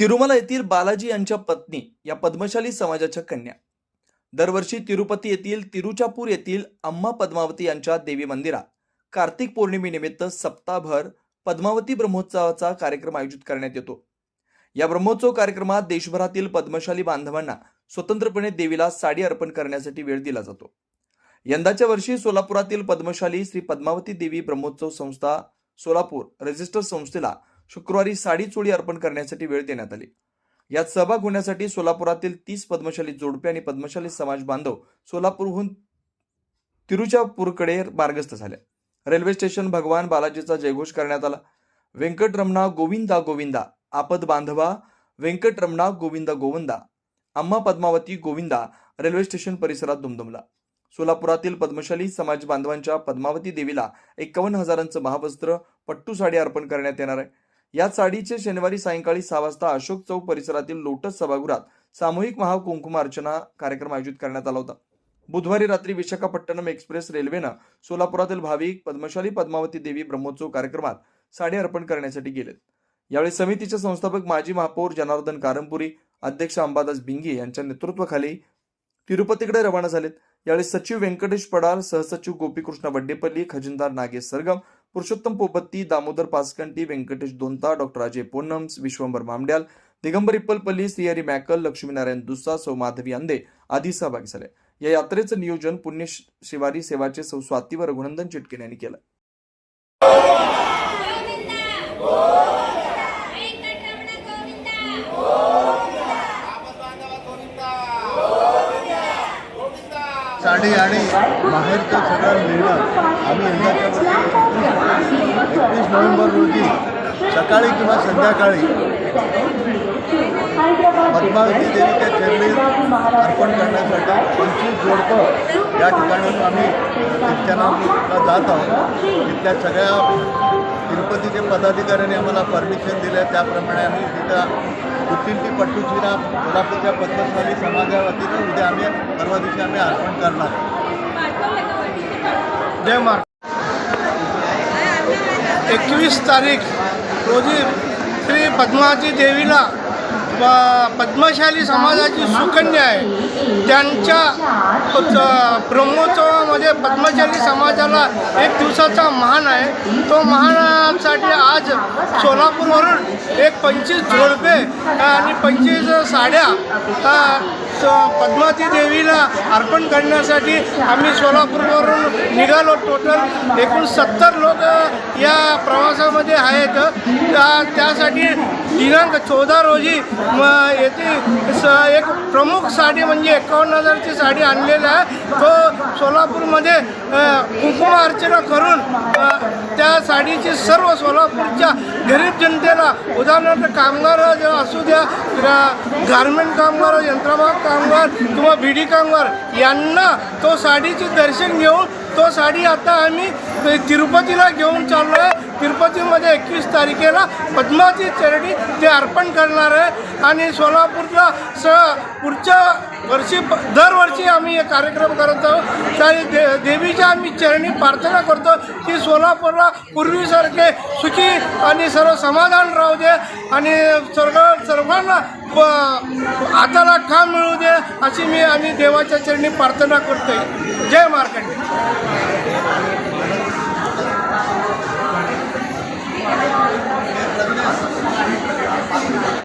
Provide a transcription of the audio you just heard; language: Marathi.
तिरुमला येथील बालाजी यांच्या पत्नी या पद्मशाली समाजाच्या कन्या. दरवर्षी तिरुपती येथील तिरुचापूर येथील अम्मा पद्मावती यांच्या देवी मंदिरात कार्तिक पौर्णिमेनिमित्त सप्ताहभर पद्मावती ब्रह्मोत्सवाचा कार्यक्रम आयोजित करण्यात येतो. या ब्रह्मोत्सव कार्यक्रमात देशभरातील पद्मशाली बांधवांना स्वतंत्रपणे देवीला साडी अर्पण करण्यासाठी वेळ दिला जातो. यंदाच्या वर्षी सोलापुरातील पद्मशाली श्री पद्मावती देवी ब्रह्मोत्सव संस्था सोलापूर रजिस्टर संस्थेला शुक्रवारी साडी चोळी अर्पण करण्यासाठी वेळ देण्यात आली. यात सहभाग होण्यासाठी सोलापुरातील तीस पद्मशाली जोडपे आणि पद्मशाली समाज बांधव सोलापूरहून तिरुचापूरकडे मार्गस्थ झाले. रेल्वे स्टेशन भगवान बालाजीचा जयघोष करण्यात आला. व्यंकटरमणा गोविंदा गोविंदा आपद बांधवा व्यंकटरमणा गोविंदा गोविंदा अम्मा पद्मावती गोविंदा रेल्वे स्टेशन परिसरात दुमदुमला. सोलापुरातील पद्मशाली समाज बांधवांच्या पद्मावती देवीला एकावन्न हजारांचं महावस्त्र पट्टू साडी अर्पण करण्यात येणार आहे. या साडीचे शनिवारी सायंकाळी सहा वाजता अशोक चौक परिसरातील लोटस सभागृहात सामूहिक महाकुंकुम अर्चना कार्यक्रम आयोजित करण्यात आला होता. बुधवारी रात्री विशाखापट्टणम एक्सप्रेस रेल्वेनं सोलापुरातील भाविक पद्मशाली पद्मावती देवी ब्रह्मोत्सव कार्यक्रमात साडी अर्पण करण्यासाठी गेलेत. यावेळी समितीचे संस्थापक माजी महापौर जनार्दन कारंपुरी अध्यक्ष अंबादास भिंगे यांच्या नेतृत्वाखाली तिरुपतीकडे रवाना झालेत. यावेळी सचिव व्यंकटेश पडाल सहसचिव गोपीकृष्ण वड्डेपल्ली खजिनदार नागेश सरगम पुरुषोत्तम पोपत्ती दामोदर पासकंटी व्यंकटेश दोंता डॉक्टर अजय पोनम्स विश्वंभर मामड्याल दिगंबर इप्पलपल्ली सियारी मॅकल लक्ष्मीनारायण दुस्सा सौ माधवी आंदे आदी सहभागी झाले. या यात्रेचं नियोजन पुण्य शिवारी सेवाचे सौ स्वाती व रघुनंदन चिटकेन यांनी केलं. साडी आणि बाहेरचं सगळं मिळणं आम्ही यंदाच्या एकवीस नोव्हेंबर रोजी सकाळी किंवा संध्याकाळी पद्मावती देवीच्या चरणी अर्पण करण्यासाठी पंचवीस जोडपं या ठिकाणाहून आम्ही कीर्तनाला जात आहोत. तिथल्या सगळ्या तिरुपतीचे पदाधिकाऱ्यांनी आम्हाला परमिशन दिलं त्याप्रमाणे आम्ही तिथं कुठील ती कोल्हापूरच्या पद्मशाली समाजा वतीनं उद्या आम्ही परवा दिवशी आम्ही अर्पण करणार. जय मार एकवीस तारीख रोजी श्री पद्माजी देवीला पद्मशाली समाजाची सुकन्या आहे. त्यांच्या ब्रह्मोत्सवामध्ये पद्मशाली समाजाला एक दिवसाचा महान आहे. तो महानासाठी आज सोलापूरवरून एक पंचवीस जोडपे आणि पंचवीस साड्या पद्मावती देवीला अर्पण करण्यासाठी आम्ही सोलापूरवरून निघालो टोटल एकूण सत्तर लोक या प्रवासामध्ये आहेत. त्या- त्यासाठी दिनांक चौदा रोजी म येथे स एक प्रमुख साडी म्हणजे एकावन्न हजारची साडी आणलेला आहे. तो सोलापूरमध्ये अ, कुंकुम अर्चना करून त्या साडीची सर्व सोलापूरच्या गरीब जनतेला उदाहरणार्थ कामगार असू द्या गारमेंट कामगार यंत्रमाग कामगार किंवा भिडी कामगार यांना तो साडीचे दर्शन घेऊन तो साडी आता आम्ही तिरुपतीला घेऊन चाललो आहे तिरुपतीमध्ये एकवीस तारखेला पद्माची चरणी ते अर्पण करणार आहे. आणि सोलापूरला स पुढच्या वर्षी दरवर्षी आम्ही हे कार्यक्रम करत आहोत. त्या दे देवीच्या आम्ही चरणी प्रार्थना करतो की सोलापूरला पूर्वीसारखे सुखी आणि सर्व समाधान राहू दे आणि सर्व सर्वांना प- हाताला काम मिळू दे अशी मी आम्ही देवाच्या चरणी प्रार्थना करतोय. जय मार्कंडे